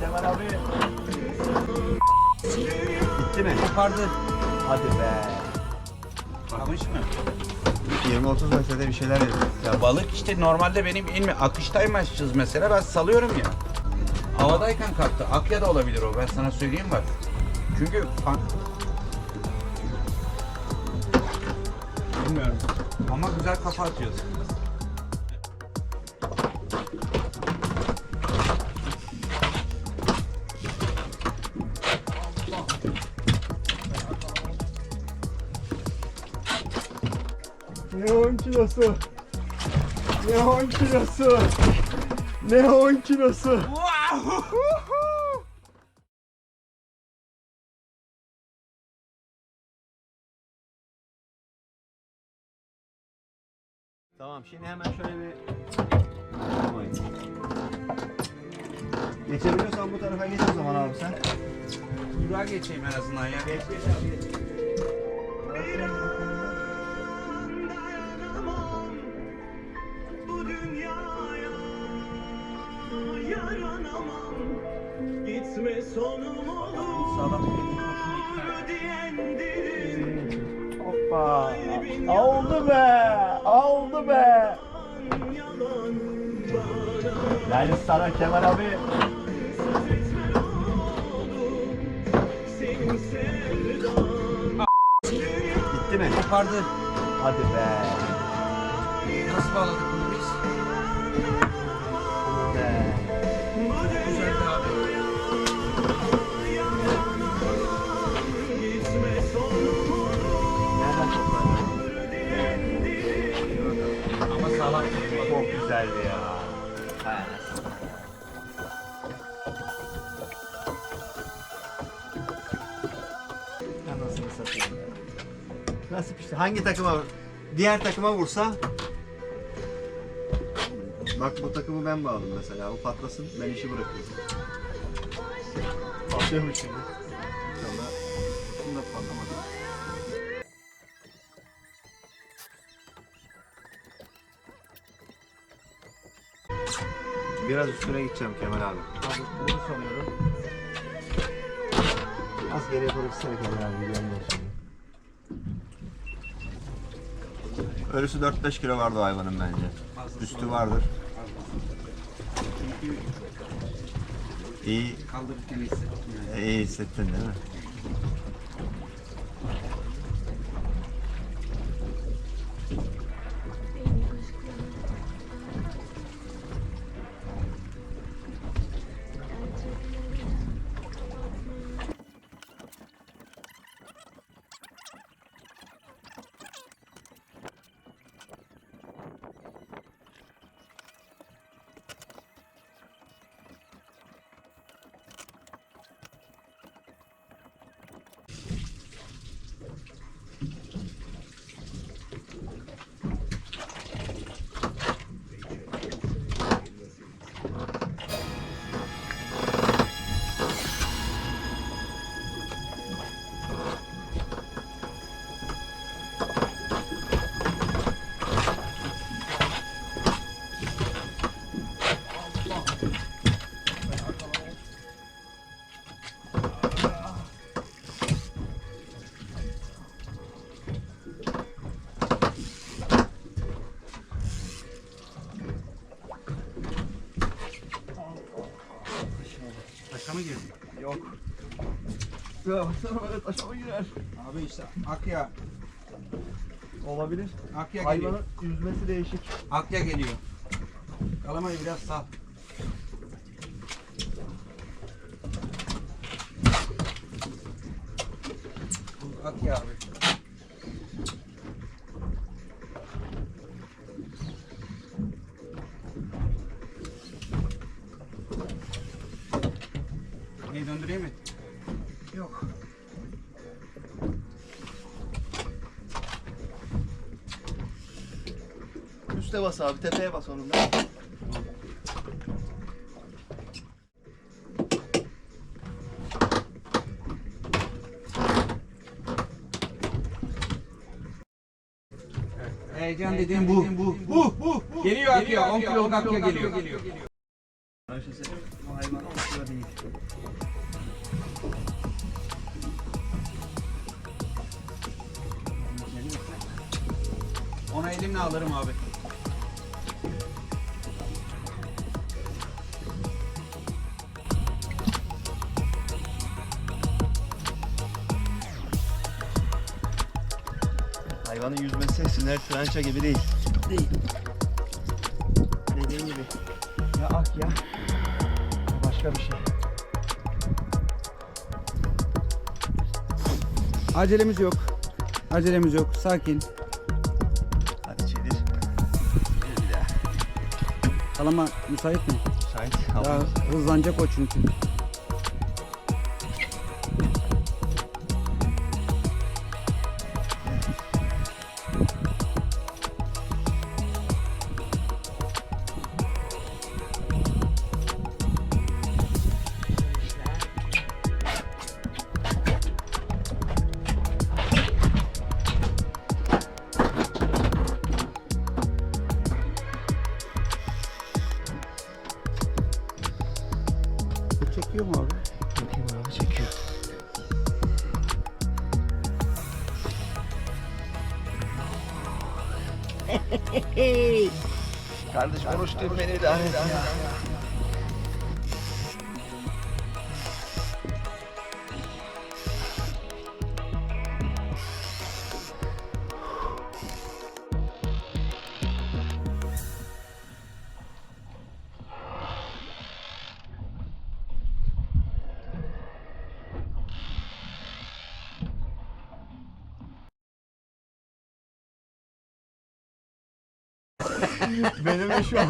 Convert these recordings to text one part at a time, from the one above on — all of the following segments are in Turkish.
Kemal abi. Gitti mi? Kopardı. Hadi be. Kamış mı? 20-30 metrede bir şeyler yedim. Ya balık işte normalde benim ilmi akıştayım açacağız mesela ben salıyorum ya. Havadayken kalktı. Akya da olabilir o ben sana söyleyeyim bak. Çünkü. Bilmiyorum. Ama güzel kafa atıyorsun. Ne 10 kilosu? Ne 10 kilosu? Ne 10 kilosu? Tamam şimdi hemen şöyle bir Geçebiliyorsan bu tarafa geç o zaman abi sen. Durağa geçeyim en azından ya. Geç geç abi geç. Gitme sonum olur diyendirim Hoppa. Oldu be. Oldu be. Yani sana Kemal abi. Gitti mi? Kopardı. Hadi be. Nasıl bağladık Çok güzeldi ya. Hay anasını. Anasını satayım. Nasip işte hangi takıma diğer takıma vursa Bak bu takımı ben bağladım mesela. O patlasın ben işi bırakıyorum. Patlıyor mu şimdi? Biraz üstüne gideceğim Kemal abi. Abi bunu sanıyorum. Az geriye doğru gitsene Kemal abi. Yandan sonra. Ölüsü 4-5 kilo vardı hayvanın bence. Üstü vardır. Çünkü İyi, kaldırırken hissettim yani. iyi hissettin değil mi? Ya baksana böyle taşıma girer. Abi işte Akya. Olabilir. Akya geliyor. Hayvanın yüzmesi değişik. Akya geliyor. Kalamayı biraz sal. Akya abi. Neyi döndüreyim mi? Üste bas abi, tepeye bas onun da. Heyecan dediğim bu. Bu. Bu. Bu. Geliyor Akya. 10 kilo Akya geliyor. Ayşe senin bu hayvan 10 kilo değil. Onu elimle alırım abi. Hayvanın yüzmesi siner trança gibi değil. Değil. Dediğin gibi. Ya ak ya. Başka bir şey. Acelemiz yok. Acelemiz yok. Sakin. Hadi çevir. Çevir bir daha. Kalama müsait mi? Müsait. Daha hızlanacak o çünkü. Bu çekiyor mu abi? Bakayım abi çekiyor. Kardeş konuştuğum beni de et ya. Benim de şu an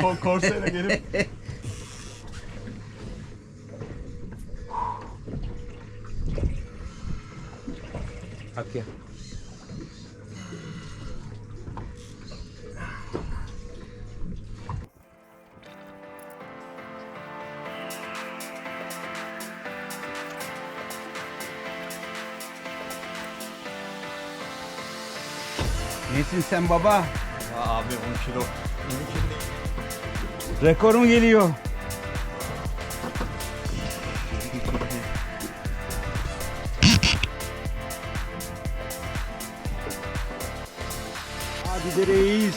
ko- korseyle gelip ya. Nesin sen baba? Ya abi 10 kilo. 10 kilo. Rekor mu geliyor? Hadi de reis.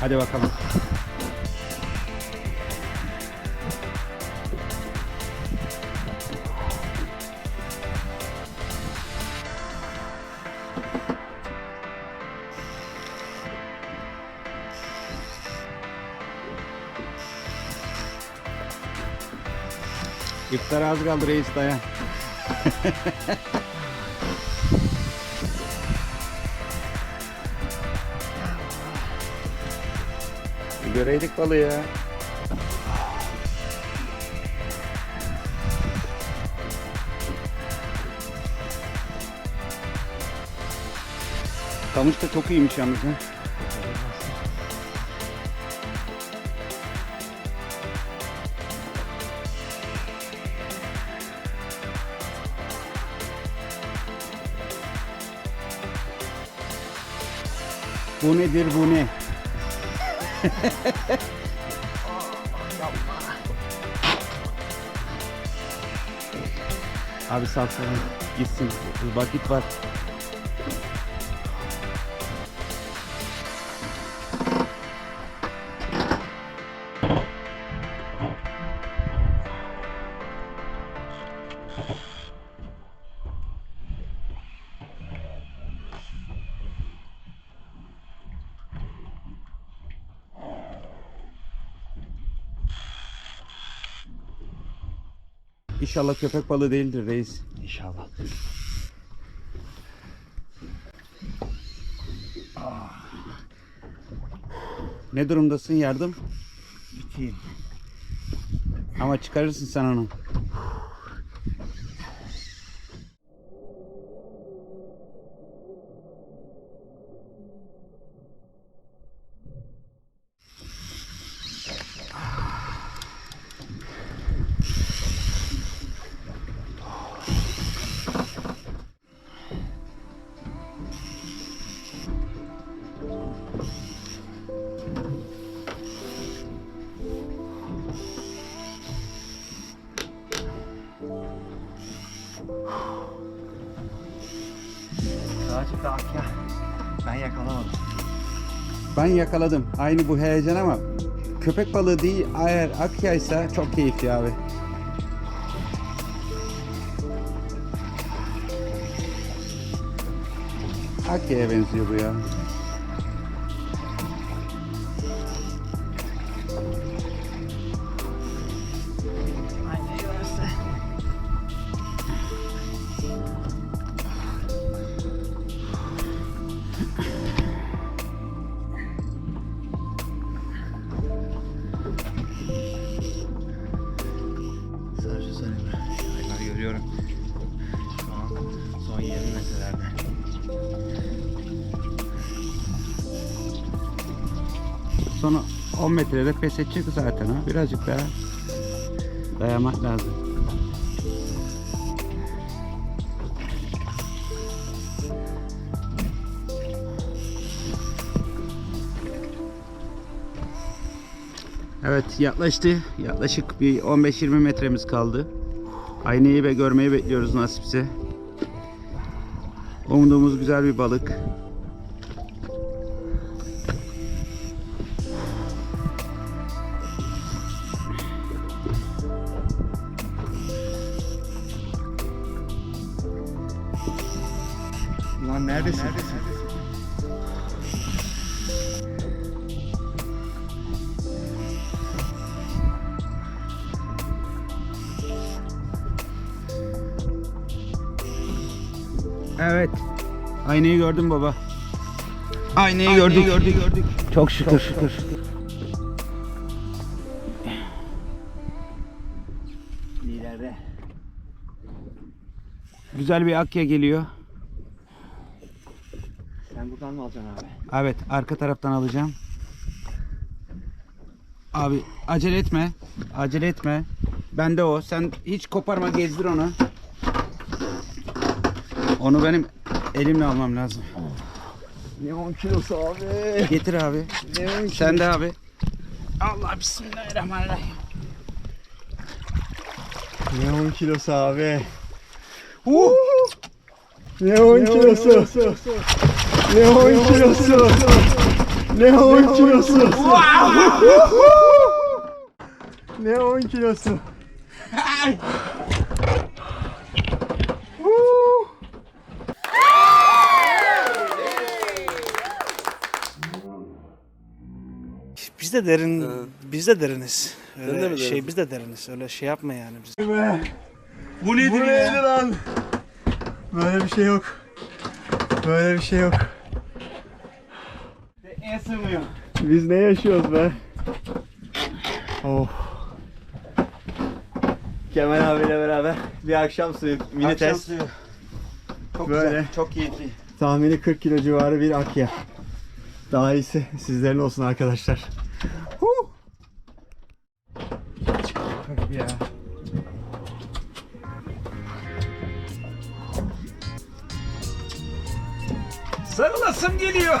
Hadi bakalım. İftar az kaldı reis dayan. Göreydik balı ya. Kamış da çok iyiymiş yalnız ha. Bu nedir bu ne? Abi salsana gitsin. Vakit var. İnşallah köpek balığı değildir reis. İnşallah. Ne durumdasın yardım? Biteyim. Ama çıkarırsın sen onu. Birazcık daha. Ben yakalamadım. Ben yakaladım. Aynı bu heyecan ama köpek balığı değil eğer akyaysa çok keyifli abi. Akya'ya benziyor bu ya. 10 metrede pes edecek zaten ha. Birazcık daha dayamak lazım. Evet yaklaştı. Yaklaşık bir 15-20 metremiz kaldı. Aynayı ve görmeyi bekliyoruz nasipse. Umduğumuz güzel bir balık. Evet. Aynayı gördüm baba. Aynayı, gördük. gördük gördük. Çok şükür. şükür. İleride. Güzel bir akya geliyor. Sen buradan mı alacaksın abi? Evet, arka taraftan alacağım. Abi acele etme. Acele etme. Bende o. Sen hiç koparma, gezdir onu. Onu benim elimle almam lazım. Ne 10 kilosu abi? Getir abi. Ne 10 kilosu? Sen de abi. Allah bismillahirrahmanirrahim. Ne 10 kilosu abi? Ne 10 kilosu? Ne 10 kilosu? Ne 10 kilosu? Ne 10 kilosu? De derin, biz de deriniz. Öyle şey biz de deriniz. Öyle şey yapma yani biz. Bu nedir Bu neydi lan? Böyle bir şey yok. Böyle bir şey yok. En sığmıyor. Biz ne yaşıyoruz be? Oh. Kemal abiyle beraber bir akşam suyu mini Akşam test. suyu. Çok Böyle. güzel, çok keyifli. Tahmini 40 kilo civarı bir akya. Daha iyisi sizlerin olsun arkadaşlar. Huh! Ya. Sarılasım geliyor.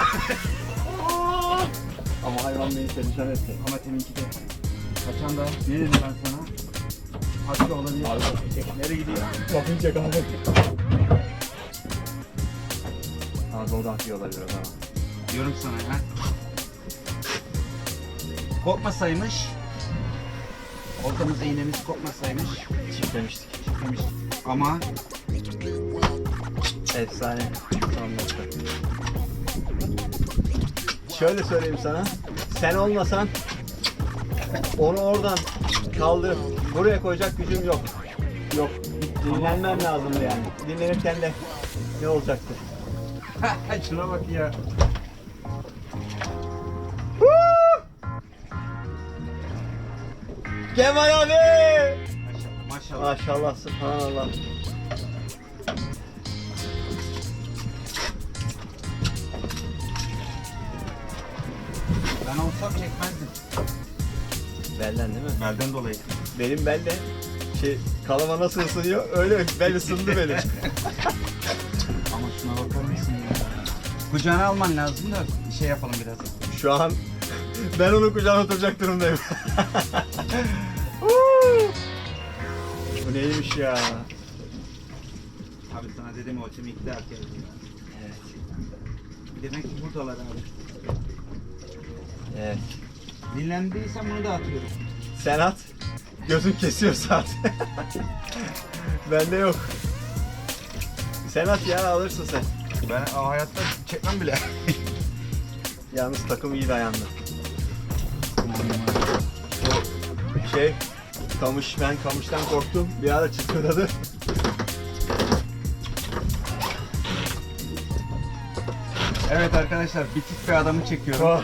Ama hayvan beni perişan etti. Ama teminki de kaçan da ne dedim ben sana? Haklı olabilir. Nereye gidiyor? Bakınca kahve. Abi o da akya olabilir o zaman. Diyorum sana ya. Kopmasaymış. Oltamız iğnemiz kopmasaymış. Çiftlemiştik. Demiş. Ama Efsane. Nokta. Şöyle söyleyeyim sana. Sen olmasan onu oradan kaldırıp buraya koyacak gücüm yok. Yok. Dinlenmem lazımdı yani. Dinlenirken de ne olacaktı? şuna bak ya. Kemal abi! Maşallah. Maşallah, subhanallah. Ben olsam çekmezdim. Belden değil mi? Belden dolayı. Benim bel de şey kalama nasıl ısınıyor öyle bel ısındı benim. Ama şuna bakar mısın ya? Kucağına alman lazım da şey yapalım biraz. Şu an Ben onun kucağına oturacak durumdayım. Bu neymiş ya? Abi sana dedim o çimikli erkek. Evet. Demek ki buradalar abi. Evet. Dinlendiysen bunu da atıyorum. Sen at. Gözün kesiyor saat. Bende yok. Sen at ya alırsın sen. Ben hayatta çekmem bile. Yalnız takım iyi dayandı. O şey kamış ben kamıştan korktum. Bir ara çıtırdadı. evet arkadaşlar bitik bir adamı çekiyorum. Oh.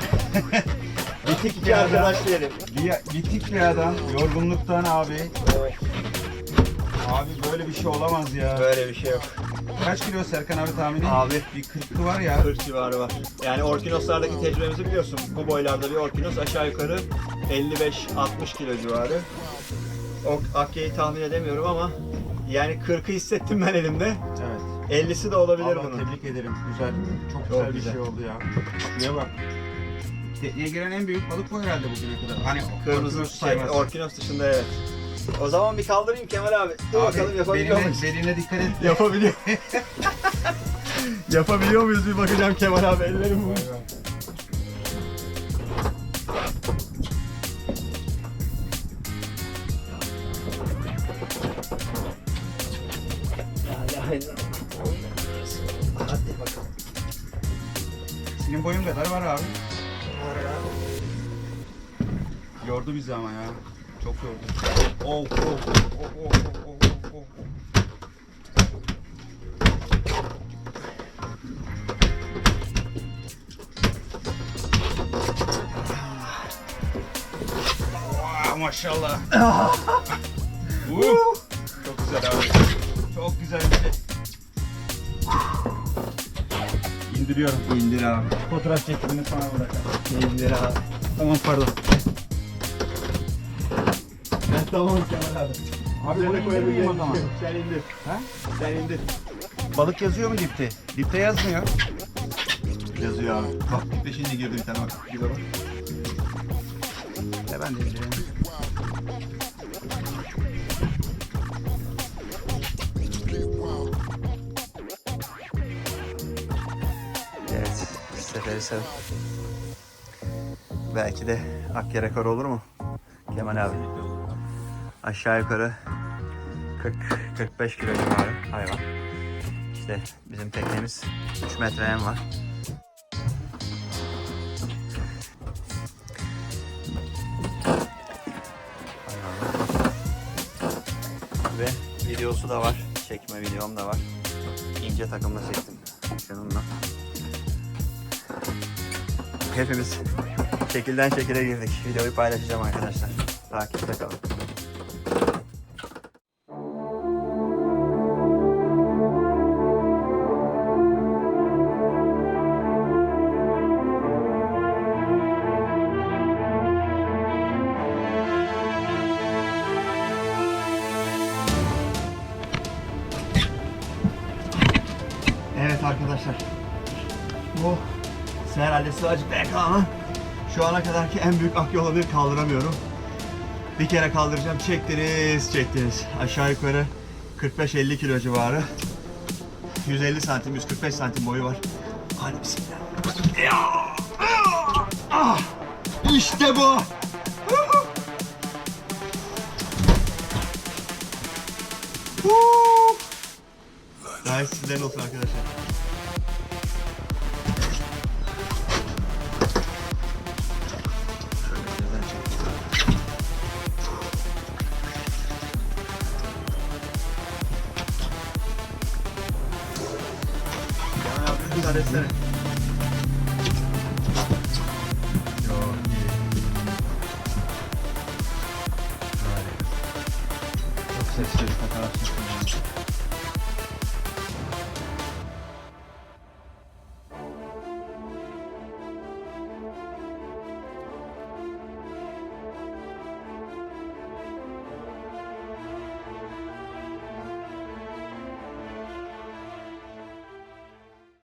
Bitik iki arkadaş diyelim. Bir, bitik bir adam yorgunluktan abi. Abi böyle bir şey olamaz ya. Böyle bir şey yok. Kaç kilo Serkan abi tahmini? Abi. bir 40'lı var ya. 40 civarı var. Yani orkinoslardaki tecrübemizi biliyorsun. Bu boylarda bir orkinos aşağı yukarı 55-60 kilo civarı. O Akya'yı tahmin edemiyorum ama yani 40'ı hissettim ben elimde. Evet. 50'si de olabilir Allah bunun. tebrik ederim. Güzel. Çok, Çok güzel bir güzel. şey oldu ya. Şuraya bak. Tekneye giren en büyük balık bu herhalde bugüne kadar. Hani Kırmızı orkinos şey, saymaz. orkinos dışında evet. O zaman bir kaldırayım Kemal abi. Dur bakalım yapabiliyor muyuz? beline dikkat et. Yapabiliyor. yapabiliyor muyuz bir bakacağım Kemal abi ellerim bu. Hadi bakalım. Senin boyun kadar var abi. Yordu bizi ama ya. Çok yordu. Oh, oh, oh, oh, oh, oh, oh. Vay, maşallah. Uh, Çok güzel abi. Çok güzel bir şey. İndiriyorum. İndir abi. Fotoğraf çekimini sana bırakalım. İndir abi. Tamam pardon. Tamam Kemal abi. Abi bunu koyabileceğim o zaman. şey. Sen indir. Ha? Sen indir. Balık yazıyor mu dipte? Dipte yazmıyor. Yazıyor abi. Bak bir şimdi girdi bir tane bak. De bak. Ya ben de indireyim. Evet. Seferihisar. Belki de Akya rekor olur mu? Kemal abi. Aşağı yukarı 40-45 kilo civarı hayvan. İşte bizim teknemiz 3 metre en var. Ve videosu da var. Çekme videom da var. İnce takımla çektim. Şununla. Hepimiz şekilden şekile girdik. Videoyu paylaşacağım arkadaşlar. Takipte kalın. Bu herhalde Sığacık BK'nın şu ana kadarki en büyük akya olanı kaldıramıyorum. Bir kere kaldıracağım. Çektiniz, çektiniz. Aşağı yukarı 45-50 kilo civarı. 150 santim, 145 santim boyu var. Hadi bismillah. Ah! İşte bu. Gayet sizlerin olsun arkadaşlar. Hadi sene.